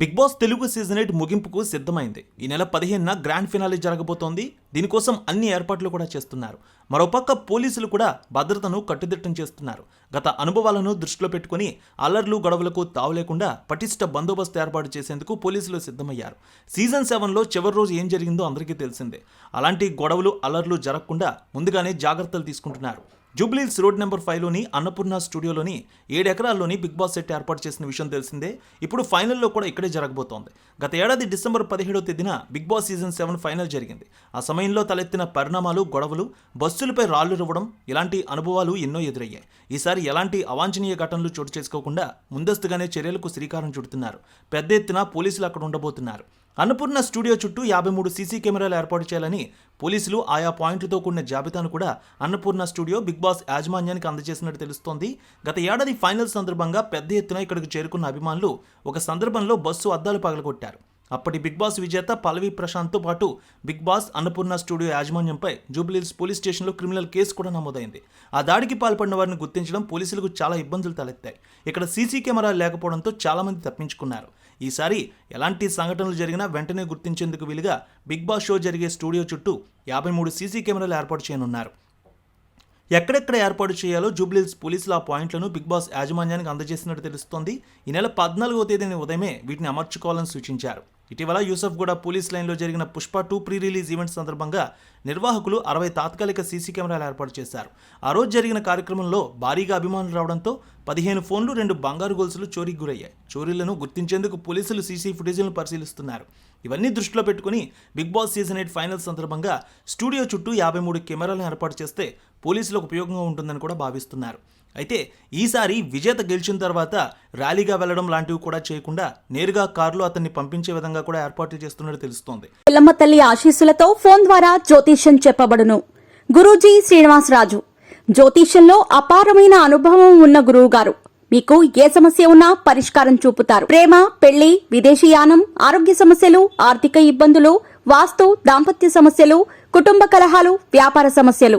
Bigg Boss Telugu season eight ముగింపుకు సిద్ధమైంది. ఈ నెల పదిహేనున గ్రాండ్ ఫినాలే జరగబోతోంది. దీనికోసం అన్ని ఏర్పాట్లు కూడా చేస్తున్నారు. మరోపక్క పోలీసులు కూడా భద్రతను కట్టుదిట్టం చేస్తున్నారు. గత అనుభవాలను దృష్టిలో పెట్టుకుని అల్లర్లు గొడవలకు తావు లేకుండా పటిష్ట బందోబస్తు ఏర్పాటు చేసేందుకు పోలీసులు సిద్ధమయ్యారు. సీజన్ సెవెన్లో చివరి రోజు ఏం జరిగిందో అందరికీ తెలిసిందే. అలాంటి గొడవలు అల్లర్లు జరగకుండా ముందుగానే జాగ్రత్తలు తీసుకుంటున్నారు. జూబ్లీల్స్ రోడ్ నెంబర్ ఫైవ్లోని అన్నపూర్ణ స్టూడియోలోని ఏడు ఎకరాల్లోని బిగ్ బాస్ సెట్ ఏర్పాటు చేసిన విషయం తెలిసిందే. ఇప్పుడు ఫైనల్లో కూడా ఇక్కడే జరగబోతోంది. గత ఏడాది డిసెంబర్ పదిహేడో తేదీన Bigg Boss season seven final జరిగింది. ఆ సమయంలో తలెత్తిన పరిణామాలు గొడవలు బస్సులపై రాళ్ళు రువ్వడం ఇలాంటి అనుభవాలు ఎన్నో ఎదురయ్యాయి. ఈసారి ఎలాంటి అవాంఛనీయ ఘటనలు చోటు చేసుకోకుండా ముందస్తుగానే చర్యలకు శ్రీకారం చుడుతున్నారు. పెద్ద ఎత్తున పోలీసులు అక్కడ ఉండబోతున్నారు. అన్నపూర్ణ స్టూడియో చుట్టూ యాభై మూడు సీసీ కెమెరాలు ఏర్పాటు చేయాలని పోలీసులు ఆయా పాయింట్లతో కూడిన జాబితాను కూడా అన్నపూర్ణ స్టూడియో బిగ్ బాస్ యాజమాన్యానికి అందజేసినట్టు తెలుస్తోంది. గత ఏడాది ఫైనల్ సందర్భంగా పెద్ద ఎత్తున ఇక్కడికి చేరుకున్న అభిమానులు ఒక సందర్భంలో బస్సు అద్దాలు పగలగొట్టారు. అప్పటి బిగ్ బాస్ విజేత పల్లవి ప్రశాంత్తో పాటు బిగ్ బాస్ అన్నపూర్ణ స్టూడియో యాజమాన్యంపై జూబ్లీహిల్స్ పోలీస్ స్టేషన్లో క్రిమినల్ కేసు కూడా నమోదైంది. ఆ దాడికి పాల్పడిన వారిని గుర్తించడం పోలీసులకు చాలా ఇబ్బందులు తలెత్తాయి. ఇక్కడ సీసీ కెమెరాలు లేకపోవడంతో చాలామంది తప్పించుకున్నారు. ఈసారి ఎలాంటి సంఘటనలు జరిగినా వెంటనే గుర్తించేందుకు వీలుగా బిగ్ బాస్ షో జరిగే స్టూడియో చుట్టూ యాభై మూడు సీసీ కెమెరాలు ఏర్పాటు చేయనున్నారు. ఎక్కడెక్కడ ఏర్పాటు చేయాలో జూబ్లీహిల్స్ పోలీసులు ఆ పాయింట్లను బిగ్ బాస్ యాజమాన్యానికి అందజేసినట్టు తెలుస్తోంది. ఈ నెల పద్నాలుగో తేదీన ఉదయమే వీటిని అమర్చుకోవాలని సూచించారు. ఇటీవల యూసఫ్ కూడా పోలీస్ లైన్లో జరిగిన Pushpa two pre release event సందర్భంగా నిర్వాహకులు అరవై తాత్కాలిక సీసీ కెమెరాలు ఏర్పాటు చేశారు. ఆ రోజు జరిగిన కార్యక్రమంలో భారీగా అభిమానులు రావడంతో పదిహేను ఫోన్లు రెండు బంగారు గొలుసులు చోరీకి గురయ్యాయి. చోరీలను గుర్తించేందుకు పోలీసులు సీసీ ఫుటేజీలను పరిశీలిస్తున్నారు. ఇవన్నీ దృష్టిలో పెట్టుకుని Bigg Boss season eight final సందర్భంగా స్టూడియో చుట్టూ యాభై మూడు కెమెరాలను ఏర్పాటు చేస్తే పోలీసులకు ఉపయోగంగా ఉంటుందని కూడా భావిస్తున్నారు. అయితే ఈసారి విజేత గెలిచిన తర్వాత ర్యాలీగా వెళ్ళడం లాంటివి కూడా చేయకుండా నేరుగా కారులో అతన్ని పంపించే విధంగా కూడా ఏర్పాట్లు చేస్తున్నట్టు తెలుస్తోంది. పిల్లమ్మ తల్లి ఆశీస్సులతో ఫోన్ ద్వారా జ్యోతిష్యం చెప్పబడును. గురూజీ శ్రీనివాసరాజు. జ్యోతిష్యంలో అపారమైన అనుభవం ఉన్న గురువు గారు మీకు ఏ సమస్య ఉన్నా పరిష్కారం చూపుతారు. ప్రేమ పెళ్ళి విదేశీయానం ఆరోగ్య సమస్యలు ఆర్థిక ఇబ్బందులు వాస్తు దాంపత్య సమస్యలు కుటుంబ కలహాలు వ్యాపార సమస్యలు.